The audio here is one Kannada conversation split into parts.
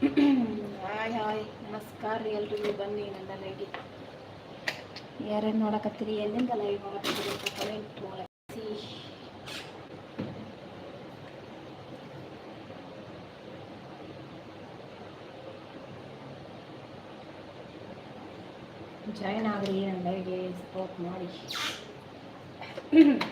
Hi hi. ನಮಸ್ಕಾರ ರೀ ಎಲ್ರಿಗೂ ಬನ್ನಿ ನನ್ನ ಲೈಗೆ ಯಾರೇನು ನೋಡಕತ್ತೀರಿ? ಎಲ್ಲಿಂದ ಲೈವ್ ನೋಡಕತ್ತೀರಿ ಅಂತ ಕಮೆಂಟ್ ಮಾಡಿ ಜಾಯ್ನ್ ಆಗ್ರಿ ನನ್ನ ಲೈವ್ಗೆ ಸಪೋರ್ಟ್ ಮಾಡಿ.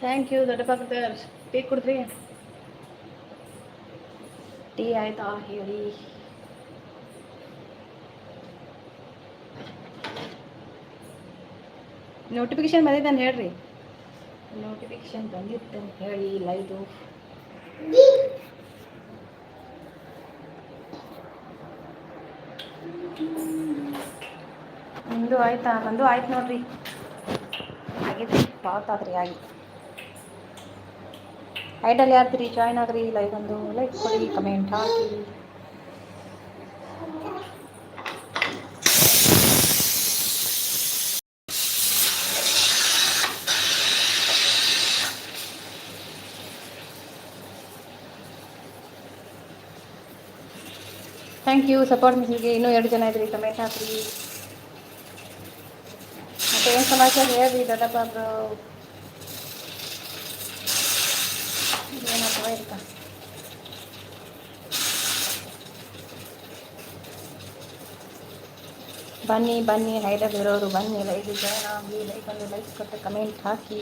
ಥ್ಯಾಂಕ್ ಯು ದೊಡ್ಡ ಪಕ್ಕದ ಟೀ ಕುಡಿದ್ರಿ. ಟೀ ಆಯ್ತಾ ಹೇಳಿ. ನೋಟಿಫಿಕೇಶನ್ ಬಂದಿದ್ದಾನೆ ಹೇಳ್ರಿ. ನೋಟಿಫಿಕೇಶನ್ ಬಂದಿತ್ತು ಹೇಳಿ ಲೈದು ನಿಮ್ಮದು ಆಯ್ತಾ? ನಂದು ಆಯ್ತು ನೋಡ್ರಿ. ಆಗಿದೆ ಪಾತ್ ಆದ್ರಿ ಆಗಿ. ಐಡಲ್ ಯಾರ್ದ್ರಿ ಜಾಯ್ನ್ ಆಗ್ರಿ? ಲೈಕ್ ಒಂದು ಲೈಕ್ ಕೊಡಿ ಕಮೆಂಟ್ ಹಾಕಿ. ಥ್ಯಾಂಕ್ ಯು ಸಪೋರ್ಟ್ ಮಿಸ್ಗೆ ಇನ್ನೂ ಎರಡು ಜನ ಇದ್ರಿ ಕಮೆಂಟ್ ಹಾಕ್ರಿ. ಮತ್ತೆ ಏನು ಸಮಾಚಾರ ಹೇಳ್ರಿ, ದೊಡ್ಡಪ್ಪ ಇರ್ತಾ ಬನ್ನಿ ಬನ್ನಿ, ಹೈದರ್ ಇರೋರು, ಬನ್ನಿ ಲೈಕ್ ಜಾಯ್ನ್ ಆಗಿ ಲೈಕ್ ಒಂದು ಲೈಕ್ ಕೊಟ್ಟು ಕಮೆಂಟ್ ಹಾಕಿ.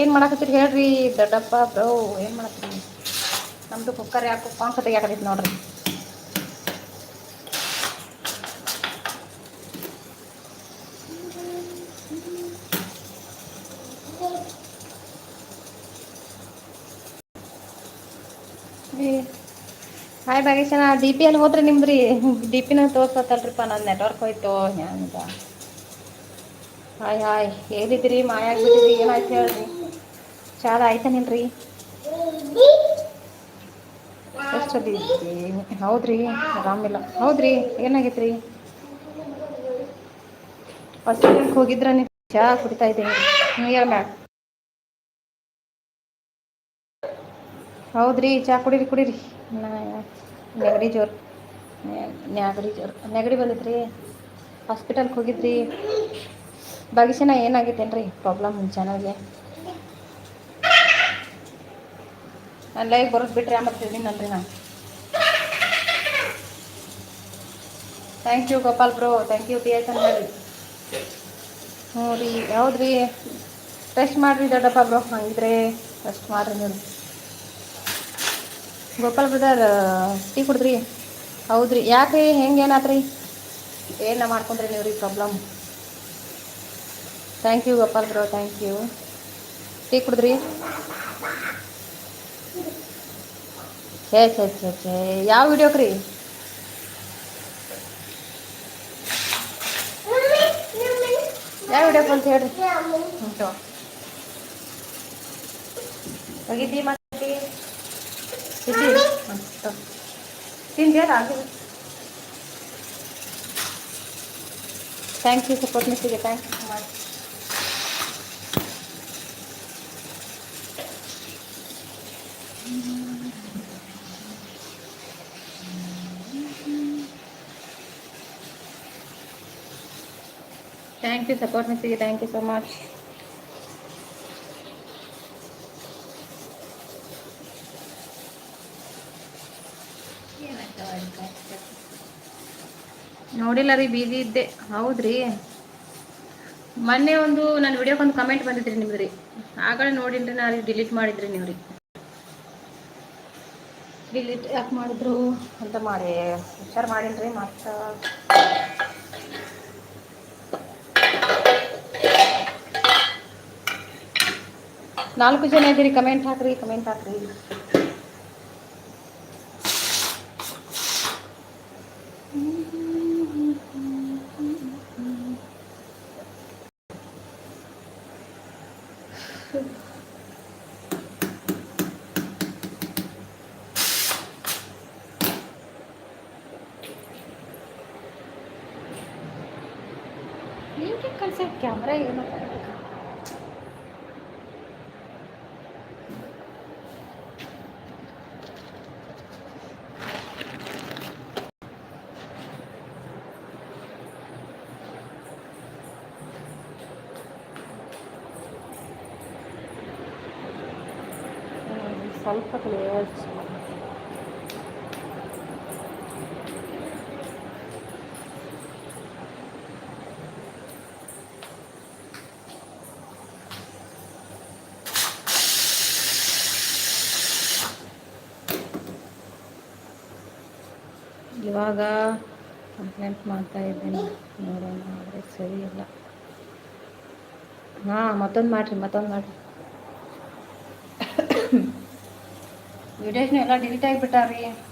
ಏನು ಮಾಡಾಕತ್ತೀರಿ ಹೇಳ್ರಿ ದೊಡ್ಡಪ್ಪ ಬ್ರೋ ಏನು ಮಾಡತ್ತೀರಿ ನಮ್ಮದು ಕುಕ್ಕರ್ ಯಾಕೆ ಪಾಂಕ ತೆಗಿಯಾಕತ್ತೈತಿ ನೋಡ್ರಿ. ಹಾಯ್ ಬಾಗೇಶನ ಡಿ ಪಿ ಅಲ್ಲಿ ಹೋದ್ರೆ ನಿಮ್ದು ರೀ ಡಿ ಪಿನ ತೋರ್ಸತ್ತಲ್ರಿಪ್ಪ ನನ್ನ ನೆಟ್ವರ್ಕ್ ಹೋಯ್ತು ಹ್ಯಾಂಗ ಹಾಯ್ ಹಾಯ್ ಹೇಳಿದ್ರಿ ಮಾಯ ಆಗ್ಬಿಟ್ಟಿರಿ ಏನಾಯ್ತು ಹೇಳ್ರಿ? ಚಾದ ಆಯ್ತಾನಿಲ್ರಿ ಎಷ್ಟದಿ ಹೌದ್ರಿ ಆರಾಮಿಲ್ಲ ಹೌದ್ರಿ, ಏನಾಗೈತ್ರಿ? ಹಾಸ್ಪಿಟಲ್ಗೆ ಹೋಗಿದ್ರ ನೀವು? ಚಾ ಕುಡಿತಾ ಇದ್ದೀನಿ ಇಯರ್ ಮ್ಯಾಮ್ ಹೌದ್ರಿ, ಚಾ ಕುಡೀರಿ ಕುಡೀರಿ. ನೆಗಡಿ ಜೋರು ನೆಗಡಿ ಜೋರು ನೆಗಡಿ ಬಂದಿದ್ರಿ ಹಾಸ್ಪಿಟಲ್ಗೆ ಹೋಗಿದ್ರಿ. ಭಾಗ್ಯಶನ ಏನಾಗೈತೇನ್ರಿ ಪ್ರಾಬ್ಲಮ್ ನಿಮ್ಮ ಚಾನಲ್ಗೆ ನಾನು ಲೈವ್ ಬರೋದು ಬಿಟ್ರಿ ಆಮೇಲೆ ತಿಳಿನಲ್ರಿ ನಾನು thank you Gopal bro thank you T ಅನ್ ಹೇಳಿ. ಹ್ಞೂ ರೀ ಹೌದು ರೀ ಟೆಸ್ಟ್ ಮಾಡಿರಿ ದೊಡ್ಡಪ್ಪ ಬ್ರೋ ಹಂಗಿದ್ರೆ ಟೆಸ್ಟ್ ಮಾಡಿರಿ ನೀವು. ಗೋಪಾಲ್ ಬ್ರದರ್, ಟೀ ಕುಡಿದ್ರಿ? ಹೌದ್ರಿ. ಯಾಕ್ರಿ? ಹೆಂಗೆ ಏನಾತ್ರಿ? ಏನ ಮಾಡ್ಕೊಂಡ್ರಿ ನೀವು ರೀ problem thank you Gopal bro thank you tea ಕುಡಿದ್ರಿ? ಛೇ ಛೇ ಯಾವ ವಿಡಿಯೋಕ್ರಿ ಯಾವ ವಿಡಿಯೋಕ್ಕೆ ಅಂತ ಹೇಳ್ರಿ? ಉಂಟು ಹೋಗಿದ್ದಿ ಮತ್ತೆ ತಿಂದ್ಯಾರ thank you support ಮಿಸ್ಸಿಗೆ thank you so much thank you support ಮಿಸ್ಸಿಗೆ thank you so much ನೋಡಿಲ್ಲ ರೀ ಬೀದಿ ಇದ್ದೆ. ಹೌದ್ರಿ? ಮೊನ್ನೆ ಒಂದು ನನ್ನ ವಿಡಿಯೋಕ್ಕೆ ಒಂದು ಕಮೆಂಟ್ ಬಂದಿದ್ರಿ ನಿಮ್ದು ರೀ ಆಗಲೇ ನೋಡಿಲ್ರಿ ನಾ ರೀ ಡಿಲೀಟ್ ಮಾಡಿದ್ರಿ ನೀವು ರೀ ಡಿಲೀಟ್ ಯಾಕೆ ಮಾಡಿದ್ರು? ಅಂತ ಮಾಡಿ ವಿಚಾರ ಮಾಡಿಲ್ರಿ ಮತ್ತೆ? ನಾಲ್ಕು ಜನ ಇದ್ದೀರಿ ಕಮೆಂಟ್ ಹಾಕ್ರಿ ಕಮೆಂಟ್ ಹಾಕ್ರಿ ಹಿಂಗೆ ಕಳ್ಸ ಕ್ಯಾಮ್ರಾ ಏನು ಸ್ವಲ್ಪ ಕ್ಲಿಯರ್ ಇವಾಗ ಕಂಪ್ಲೇಂಟ್ ಮಾಡ್ತಾ ಇದ್ದೀನಿ. ನೋಡೋಣ ಆದರೆ ಸರಿ ಇಲ್ಲ. ಹಾಂ, ಮತ್ತೊಂದು ಮಾಡಿರಿ ಮತ್ತೊಂದು ಮಾಡಿರಿ. ವಿಡಿಯೋಸ್ನ ಎಲ್ಲ ಡಿಲೀಟ್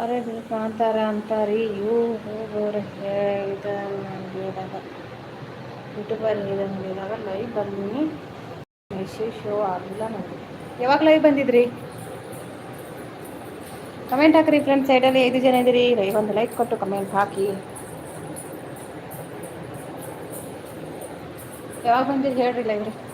ಆಗಿಬಿಟ್ಟಾರಿ ಮಾಡ್ತಾರೆ ಅಂತ ರೀ ಇವು ಹೋಗೋರು ಹೇಳಿದಾಗ ಯೂಟ್ಯೂಬರ್ ಹೇಳಿದಾಗ ಲೈವ್ ಬನ್ನಿ ಮೆಸೇಜ್ ಶೋ ಆಗಿಲ್ಲ ನೋಡಿ ಯಾವಾಗ ಲೈವ್ ಬಂದಿದ್ರಿ? ಕಮೆಂಟ್ ಹಾಕ್ರಿ ಫ್ರೆಂಡ್ ಸೈಡಲ್ಲಿ ಐದು ಜನ ಇದ್ರಿ. ಲೈವ್ ಒಂದು ಲೈಕ್ ಕೊಟ್ಟು ಕಮೆಂಟ್ ಹಾಕಿ. ಯಾವಾಗ ಬಂದಿದ್ರಿ ಹೇಳ್ರಿ ಲೈವ್ರಿ ಚಲ್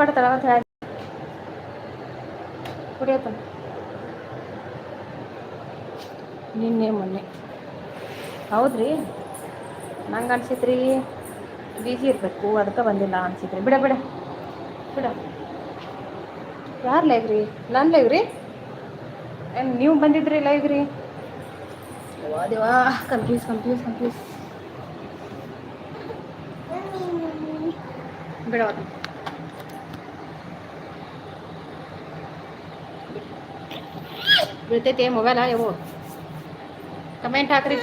ಬೇಡ ತಳಗಂತ ಹೇಳಿ. ಕುಡಿಯತ್ತ ನಿನ್ನೆ, ಮೊನ್ನೆ. ಹೌದ್ರಿ? ನಂಗೆ ಅನ್ಸಿತ್ರಿ ಬಿಜಿ ಇರಬೇಕು ಅದಕ್ಕೆ ಬಂದಿಲ್ಲ ಅನ್ಸಿತ್ರಿ. ಬಿಡ ಬಿಡ. ಬಿಡ. ಯಾರು ಲೈವ್ ರೀ? ನನ್ನ ಲೈವ್ ರೀ? ಏನು ನೀವು ಬಂದಿದ್ರಿ ಲೈವ್ ರೀ? ದೇವಾ ಕನ್ಫ್ಯೂಸ್ ಕನ್ಫ್ಯೂಸ್ ಕನ್ಫ್ಯೂಸ್ ಬಿಡ ಬೀಳ್ತೈತೆ ಮೊಬೈಲ ಇವು. ಕಮೆಂಟ್ ಹಾಕ್ರಿ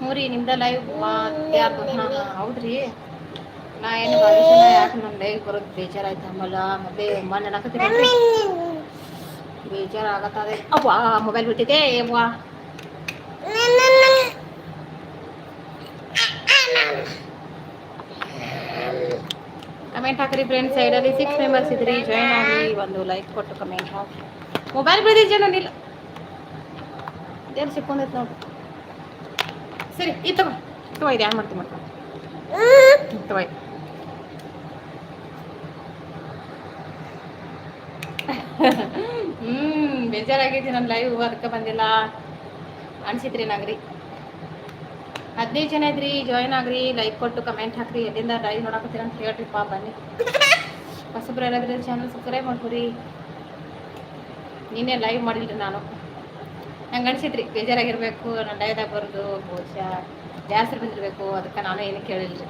ಹ್ಞೂ ರೀ ನಿಮ್ದ ಲೈವ್ ಯಾರು ಹೌದ್ರಿ. ನಾ ಏನು ಯಾಕೆ ನನ್ನ ಲೈವ್ ಬರೋದು ಬೇಜಾರಾಯ್ತು ಆಮೇಲೆ ಮತ್ತೆ ಮೊನ್ನೆ ನೆನಕತ್ತೀನಿ ಬೇಜಾರು ಆಗತ್ತದೆ ಅವ್ವಾ ಮೊಬೈಲ್ ಬಿಟ್ಟಿದೆ ಅವ್ವಾ. ಕಮೆಂಟ್ ಹಾಕ್ರಿ ಸೈಡ್ ಸೈಡಲ್ಲಿ ಸಿಕ್ಸ್ ಮೆಂಬರ್ಸ್ ಇದ್ರಿ ಜಾಯ್ನ್ ಆಗಿ ಒಂದು ಲೈಕ್ ಕೊಟ್ಟು ಕಮೆಂಟ್ ಹಾಕಿ ಮೊಬೈಲ್ ಬಿಡಿದ ಜನ ಇಲ್ಲ ಏನು ಸಿಕ್ಕೊಂಡೈತೆ ನೋಡಿ ಸರಿ ಈ ತಗೋ ತಗೋ, ಇದು ಏನು ಮಾಡ್ತೀನಿ ಮಾಡ್ತೀನಿ ತಗೋ ಹ್ಮ್, ಬೇಜಾರಾಗೈತಿ ನನ್ನ ಲೈವ್ ಅದಕ್ಕೆ ಬಂದಿಲ್ಲ. ಅನ್ಸಿತ್ರಿ ನಂಗ್ರಿ. ಹದಿನೈದು ಜನ ಇದ್ರಿ ಜಾಯ್ನ್ ಆಗ್ರಿ ಲೈಕ್ ಕೊಟ್ಟು ಕಮೆಂಟ್ ಹಾಕ್ರಿ, ಎಲ್ಲಿಂದ ಲೈವ್ ನೋಡಕತ್ತೀರ ಅಂತ ಹೇಳ್ರಿಪ್ಪ ಬನ್ನಿ. ಹೊಸಬ್ರು ಯಾರಾದ್ರೆ ಚಾನಲ್ ಸಬ್ಸ್ಕ್ರೈಬ್ ಮಾಡ್ಕೊರಿ. ನಿನ್ನೆ ಲೈವ್ ಮಾಡಿಲ್ರಿ ನಾನು. ನಂಗೆ ಅನ್ಸಿದ್ರಿ ಬೇಜಾರಾಗಿರ್ಬೇಕು ನನ್ನ ಡೈದಾಗ ಬರೋದು, ಬಹುಶಃ ಜಾಸ್ತಿ ಬಂದಿರಬೇಕು, ಅದಕ್ಕೆ ನಾನು ಏನು ಕೇಳಿಲ್ರಿ.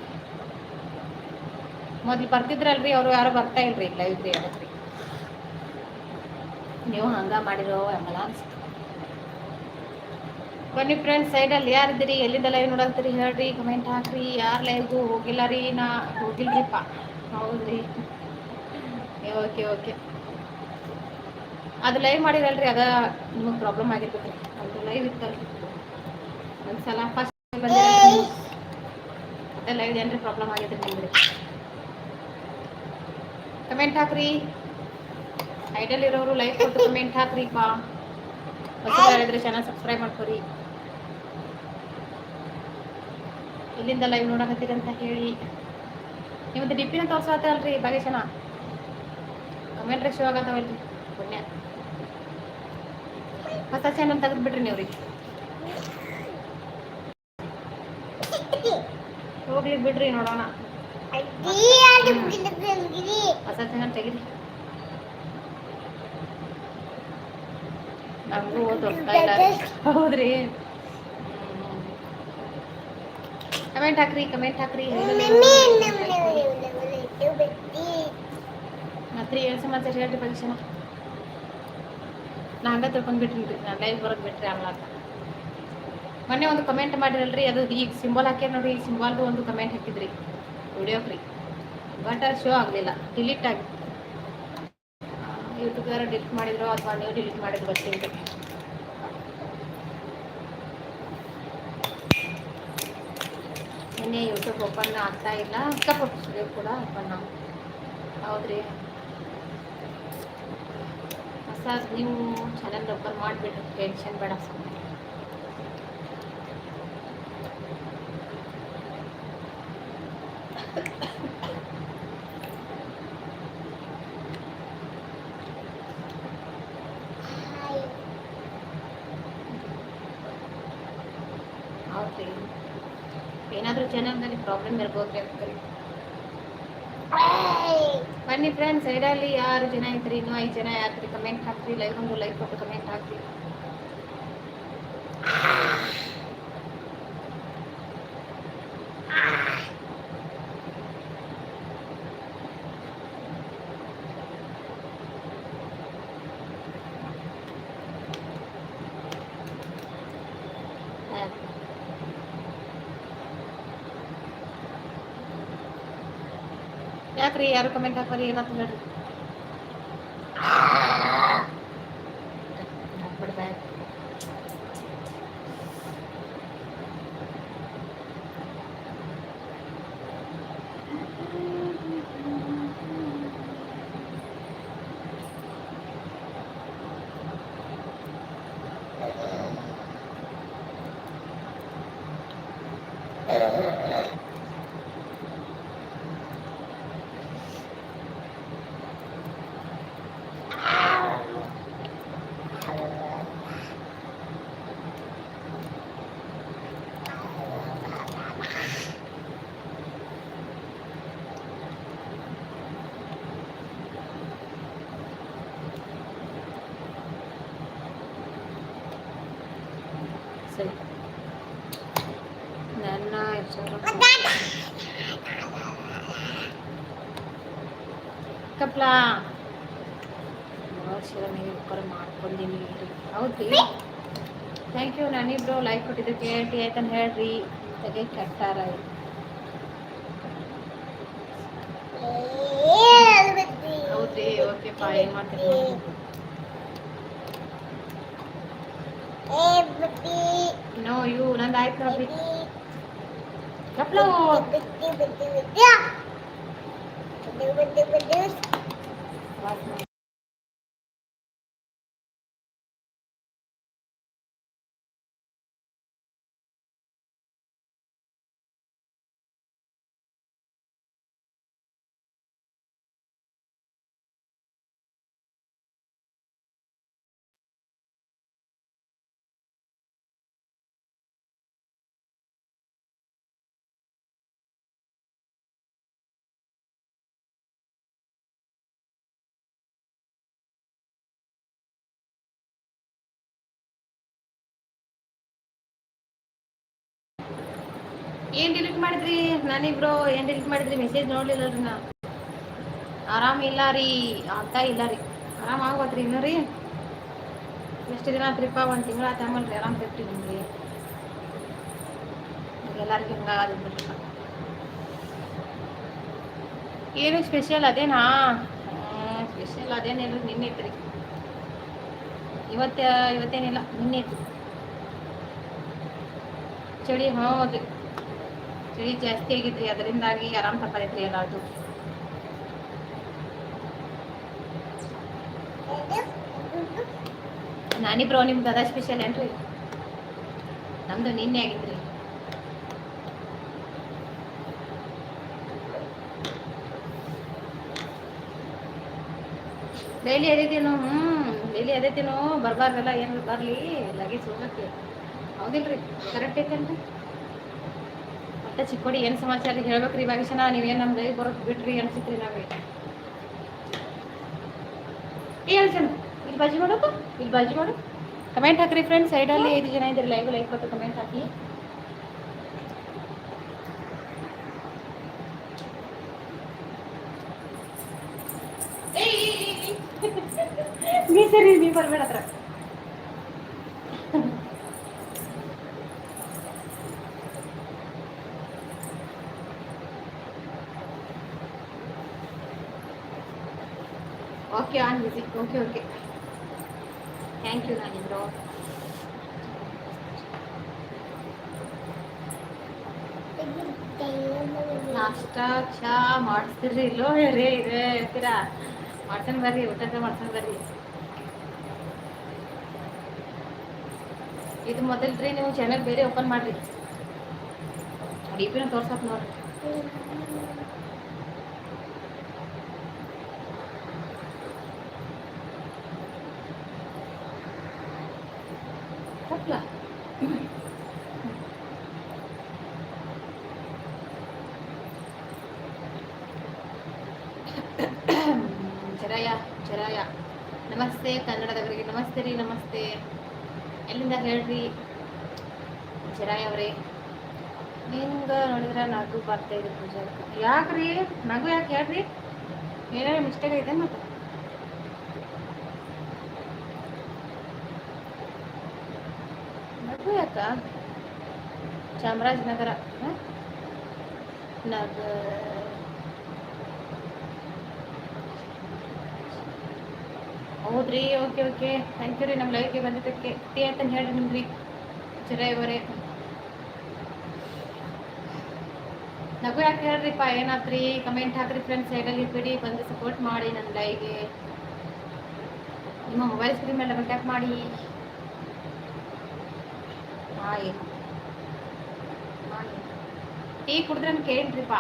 ಮೊದ್ಲು ಬರ್ತಿದ್ರಲ್ರಿ, ಅವರು ಯಾರು ಬರ್ತಾ ಇಲ್ರಿ ಲೈವ್ರಿ ಹೇಳಿದ್ರಿ ನೀವು ಹಂಗ ಮಾಡಿರೋ ಎಂಬಲ್ಲ ಅನ್ಸ್ತು ಬನ್ನಿ ಫ್ರೆಂಡ್ಸ್ ಸೈಡಲ್ಲಿ ಯಾರಿದ್ದೀರಿ? ಎಲ್ಲಿಂದ ಲೈವ್ ನೋಡಲ್ತೀರಿ ಹೇಳ್ರಿ ಕಮೆಂಟ್ ಹಾಕ್ರಿ. ಯಾರು ಲೈವ್ಗೂ ಹೋಗಿಲ್ಲ ರೀ, ನಾ ಹೋಗಿಲ್ರಿಪ್ಪ. ಹೌದ್ರಿ. ಓಕೆ ಓಕೆ ಅದು ಲೈವ್ ಮಾಡಿರಲ್ರಿ, ಅದ ನಿಮಗೆ ಪ್ರಾಬ್ಲಮ್ ಆಗಿರ್ತೈತೆ ಅದು ಲೈವ್ ಇತ್ತಲ್ರಿ. ಒಂದ್ಸಲ ಫಸ್ಟ್ ಮತ್ತೆ ಲೈವ್ ಏನ್ರಿ ಪ್ರಾಬ್ಲಮ್ ಆಗಿದೆ ನಿಮ್ಗೆ ಕಮೆಂಟ್ ಹಾಕ್ರಿ. ಐಡಲ್ ಇರೋರು ಲೈವ್ ಕೊಟ್ಟು ಕಮೆಂಟ್ ಹಾಕ್ರಿಪ್ಪ ಹೊಸ ಚಾನಲ್ ಸಬ್ಸ್ಕ್ರೈಬ್ ಮಾಡ್ಕೊರಿ. ಇಲ್ಲಿಂದ ಲೈವ್ ನೋಡಕತ್ತೀರಿ ಅಂತ ಹೇಳಿ. ನಿಮ್ಮದು ಡಿಪ್ಪಿನ ತೋರ್ಸತ್ತಲ್ರಿ ಭಾಗ್ಯಶನ? ಕಮೆಂಟ್ ಶೋ ಆಗತ್ತವಲ್ರಿ ಪುಣ್ಯ. ಹೊಸ ಚಾನಲ್ ತೆಗೆದ್ಬಿಟ್ರಿ ನೀವ್ರಿಗೆ ಹೋಗ್ಲಿ ಬಿಡ್ರಿ ನೋಡೋಣ. ಹೊಸ ಚಾನಲ್ ತೆಗೀರಿ ನಮಗೂ ಹೌದ್ರಿ. ಕಮೆಂಟ್ ಹಾಕ್ರಿ ಕಮೆಂಟ್ ಹಾಕ್ರಿ. ಮತ್ತೆ ಏನು ಸಮಾಚಾರ ಹೇಳ್ರಿ ಪರೀಕ್ಷಣ ನಾ ಹಂಗ ತಿಳ್ಕೊಂಡ್ಬಿಟ್ರಿ ನಾನು ಲೈವ್ ಬರೋದು ಬಿಟ್ರಿ ಅನ್ಲಾಕ ಮೊನ್ನೆ ಒಂದು ಕಮೆಂಟ್ ಮಾಡಿರಲ್ರಿ, ಅದು ಈಗ ಸಿಂಬಲ್ ಹಾಕ್ಯಾರ ನೋಡ್ರಿ ಈ ಸಿಂಬಲ್ದು ಒಂದು ಕಮೆಂಟ್ ಹಾಕಿದ್ರಿ. ವಿಡಿಯೋಕ್ರಿ ಬಟ್ ಅದು ಶೋ ಆಗಲಿಲ್ಲ ಡಿಲೀಟ್ ಆಗಿ. ಯೂಟ್ಯೂಬ್ದಾರ ಡಿಲೀಟ್ ಮಾಡಿದ್ರು ಅಥವಾ ನೀವು ಡಿಲೀಟ್ ಮಾಡಿದ್ರು ಗೊತ್ತಿಲ್ಲ ನಿನ್ನೆ ಯೂಟ್ಯೂಬ್ ಓಪನ್ ಆಗ್ತಾ ಇಲ್ಲ. ಅಕ್ಕಪಟ್ಟು ಕೂಡ ಓಪನ್ ಹೌದ್ರಿ. ಹೊಸ ನೀವು ಚಾನಲ್ ಓಪನ್ ಮಾಡಿಬಿಟ್ರಿ ಟೆನ್ಷನ್ ಬೇಡ ಸುಮ್ಮನೆ ಹೌದ್ರಿ ಏನಾದರೂ ಚಾನಲ್ನಲ್ಲಿ ಪ್ರಾಬ್ಲಮ್ ಇರ್ಬೋದು ರೀ ಬನ್ನಿ ಫ್ರೆಂಡ್ಸ್ ಸೈಡಲ್ಲಿ ಯಾರು ಜನ ಇದ್ರಿ? ಇನ್ನೂ ಐದು ಜನ ಯಾಕ್ರಿ ಕಮೆಂಟ್ ಹಾಕ್ರಿ. ಲೈಕ್ ಒಂದು ಲೈಕ್ ಕೊಟ್ಟು ಕಮೆಂಟ್ ಹಾಕ್ರಿ. ಯಾಕ್ರಿ ಯಾರು ಕಮೆಂಟ್ ಹಾಕೋರಿ ಏನಂತ ಹೇಳ್ರಿ ಬಿಡ್ಬೇಡ ಸರಿ ನನ್ನ ಹೆಸರು ಕಪ್ಲ. ಶಿವನಿಗೆ ಉಪಕಾರ ಮಾಡ್ಕೊಂಡೀನಿ. ಹೌದ್ರಿ ಥ್ಯಾಂಕ್ ಯು ನಾನಿಬ್ರು ಲೈಕ್ ಕೊಟ್ಟಿದ್ದಕ್ಕೆ ಟೀ ಆಯ್ತಂತ ಹೇಳ್ರಿ. ತೆಗೆ ಕಟ್ಟಾರ ಹೌದ್ರಿ ಪಾ ಏನು ಮಾಡ್ತೀನಿ ನೋ ಯು ನಂದು ಆಯ್ತು Sarap lang ಏನ್ ಡಿಲೀಟ್ ಮಾಡಿದ್ರಿ? ನಾನಿಬ್ರು ಏನ್ ಡಿಲೀಟ್ ಮಾಡಿದ್ರಿ? ಮೆಸೇಜ್ ನೋಡ್ಲಿಲ್ಲರಿ ನಾ ಆರಾಮ್ ಇಲ್ಲ ರೀ. ಆಗ್ತಾ ಇಲ್ಲ ರೀ. ಆರಾಮ್ ಆಗ್ಬೋದ್ರಿ ಇನ್ನೂ ರೀ. ಎಷ್ಟು ದಿನ ಆತ್ರಿಪ್ಪ? ಒಂದು ತಿಂಗಳ ಆತ ಆಮೇಲೆ ರೀ ಆರಾಮ್ ಬಿಟ್ಟಿದ್ದೀನಿ ರೀ ಎಲ್ಲರಿಗೂ ಹಿಂಗಾಗಿದ್ರಿ ಏನು ಸ್ಪೆಷಲ್ ಅದೇನಾ? ಸ್ಪೆಷಲ್ ಅದೇನಿಲ್ಲ ನಿನ್ನೆ ಐತ್ರಿ ಇವತ್ತೇ, ಇವತ್ತೇನಿಲ್ಲ. ನಿನ್ನೆ ಐತ್ರಿ ಚಳಿ ಹೌದು ಚಳಿ ಜಾಸ್ತಿ ಆಗಿದ್ರಿ ಅದರಿಂದಾಗಿ ಆರಾಮ್ ತಪ್ಪೈತ್ರಿ ಎಲ್ಲಾರ್ದು ನಾನಿಬ್ರು ನಿಮ್ದು ಅದ ಸ್ಪೆಷಲ್ ಏನ್ರಿ? ನಮ್ದು ನಿನ್ನೆ ಆಗಿದ್ರಿ ಡೈಲಿ ಅದೇತೇನು ಹ್ಮ್, ಡೈಲಿ ಅದೇತೇನು ಬರ್ಬಾರ್ದಲ್ಲ ಏನು ಬರಲಿ, ಲಗೇಜ್ ಹೋಗಕ್ಕೆ. ಹೌದಿಲ್ರಿ ಕರೆಕ್ಟ್ ಐತೇನ್ರಿ? ಮತ್ತೆ ಚಿಕ್ಕೋಡಿ ಏನು ಸಮಾಚಾರ ಹೇಳ್ಬೇಕ್ರಿ ಭಾಗಶನ ನೀವೇನು ನಮ್ಮ ದಯ ಬರೋದು ಬಿಟ್ರಿ ಅನ್ಸಿತ್ರಿ ನಾವೇ ಏ ಹೇಳ್ಸಣ ಇಲ್ಲಿ ಬಾಜಿ ಮಾಡೋದು ಇಲ್ಲಿ ಬಾಜಿ ಮಾಡು ಕಮೆಂಟ್ ಹಾಕ್ರಿ ಫ್ರೆಂಡ್ಸ್ ಸೈಡಲ್ಲಿ ಐದು ಜನ ಇದ್ರಿ ಲೈವ್ ಲೈಕ್ ಕೊಟ್ಟು ಕಮೆಂಟ್ ಹಾಕಿ. ನೀ ಸರಿ ನೀ ಬರ್ಬೇಡ ಹತ್ರ okay on music okay okay thank you ನಾನಿಬ್ರು ನಾಷ್ಟ ಚಾ ಮಾಡಿಸ್ತಿರ್ರಿ ಇಲ್ಲೋ ರೇ ಇದೆ ಹೇಳ್ತೀರಾ ಮಾಡ್ಸನ್ ಬರ್ರಿ ಊಟದ ಮಾಡ್ಸನ್ ಬರ್ರಿ ಇದು ಮೊದಲ್ರಿ ನೀವು ಚಾನಲ್ ಬೇರೆ ಓಪನ್ ಮಾಡ್ರಿ ಡಿ ಪಿನ ತೋರ್ಸಕ್ ನೋಡ್ರಿ ಕೊಟ್ಲ ಚರಾಯ ಚರಾಯ ನಮಸ್ತೆ ಕನ್ನಡದವರಿಗೆ ನಮಸ್ತೆ ರೀ, ನಮಸ್ತೆ. ಎಲ್ಲಿಂದ ಹೇಳ್ರಿ? ಚರಾಯ ಅವರೇ. ಹಿಂಗ ನೋಡಿದ್ರೆ ನಗು ಬರ್ತಾ ಇದೆ ಪೂಜಾ ಯಾಕ್ರಿ? ನಗು ಯಾಕೆ ಹೇಳ್ರಿ? ಏನಾರ ಮಿಸ್ಟೇಕ್ ಐತೆ ಮತ್ತೆ? ಯಾಕ ಚಾಮರಾಜನಗರ? ನಗ ಹೌದ್ರಿ, ಓಕೆ ಓಕೆ. ಥ್ಯಾಂಕ್ ಯು ರೀ ನಮ್ಮ ಲೈವ್ಗೆ ಬಂದಿದ್ದಕ್ಕೆ. ಟೀ ಅಂತ ಹೇಳ್ರಿ ನಿಮ್ಗೆ ಚಿರಾಯವರೇ ನಗು ಯಾಕೆ ಹೇಳ್ರಿಪ್ಪ, ಏನಾತ್ರಿ? ಕಮೆಂಟ್ ಹಾಕ್ರಿ ಫ್ರೆಂಡ್ಸ್ ಸೈಡಲ್ಲಿ ಬಿಡಿ ಬಂದು ಸಪೋರ್ಟ್ ಮಾಡಿ ನನ್ನ ಲೈವ್ಗೆ ನಿಮ್ಮ ಮೊಬೈಲ್ ಸ್ಕ್ರೀನ್ ಮೇಲೆ ಡಬಲ್ ಟ್ಯಾಪ್ ಮಾಡಿ. ಹಾಯ್. ಟೀ ಕುಡಿದ್ರೆ ಕೇಳ್ರಿಪ್ಪ.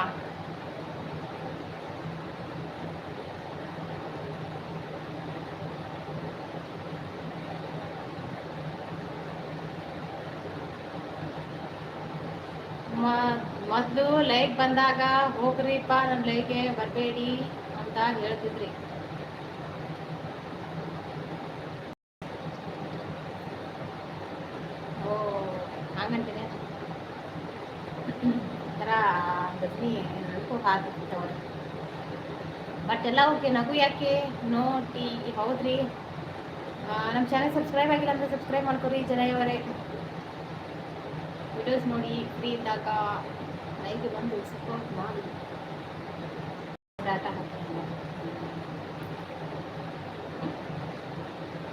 ಮೊದಲು ಲೈಕ್ ಬಂದಾಗ ಹೋಗ್ರಿಪ್ಪ ನನ್ನ ಲೈವ್ಗೆ ಬರಬೇಡಿ ಅಂತ ಹೇಳ್ತಿದ್ರಿ. ಹಾಕಿರ್ತವ್ರಿ ಬಟ್ ಎಲ್ಲ ಓಕೆ ನಗು ಯಾಕೆ? ನೋ ಟೀ ಹೌದ್ರಿ? ನಮ್ಮ ಚಾನಲ್ ಸಬ್ಸ್ಕ್ರೈಬ್ ಆಗಿಲ್ಲ ಅಂದರೆ ಸಬ್ಸ್ಕ್ರೈಬ್ ಮಾಡ್ಕೊರಿ ಜನವರೆ ವಿಡಿಯೋಸ್ ನೋಡಿ ಫ್ರೀ ಇದ್ದಾಗ ಲೈಕ್ ಬಂದು ಸಪೋರ್ಟ್ ಮಾಡಿ.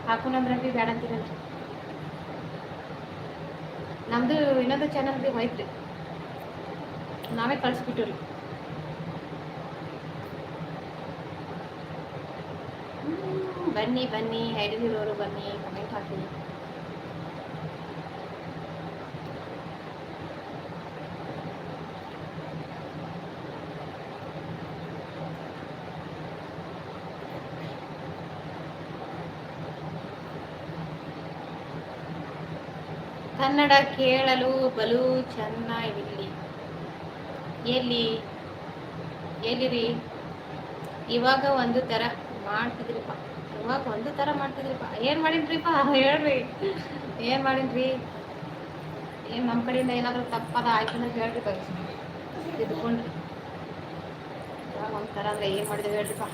ಹಾಕೊಂಡ್ರೆ ಬಿ ಬೇಡ ಅಂತೀರಲ್ರಿ ನಮ್ಮದು ಇನ್ನೊಂದು ಚಾನಲ್ ಬಿ ಹೋಯ್ತು ನಾವೇ ಕಳಿಸ್ಬಿಟ್ಟು ರೀ ಬನ್ನಿ ಬನ್ನಿ ಹಿಡಿದಿರೋರು ಬನ್ನಿ ಕಮೆಂಟ್ ಹಾಕಿ. ಕನ್ನಡ ಕೇಳಲು ಬಲು ಚೆನ್ನಾಗಿರಲಿ. ಎಲ್ಲಿ, ಎಲ್ಲಿರಿ? ಇವಾಗ ಒಂದು ಥರ ಮಾಡ್ತಿದ್ರಿಪ್ಪ. ಇವಾಗ ಒಂದು ಥರ ಮಾಡ್ತಿದ್ರಿಪ್ಪ. ಏನು ಮಾಡಿನ್ರಿಪ್ಪ ಹೇಳ್ರಿ. ಏನ್ ಮಾಡಿನ್ರಿ ಏನ್ ನಮ್ಮ ಕಡೆಯಿಂದ ಏನಾದರೂ ತಪ್ಪದ ಆಯ್ತು ಅಂದ್ರೆ ಹೇಳ್ರಿ ಬಗ್ಗೆ ತಿದ್ಕೊಂಡ್ರಿ. ಇವಾಗ ಒಂದು ಥರ ಅಂದರೆ ಏನು ಮಾಡಿದ್ವಿ ಹೇಳ್ರಿಪ್ಪ?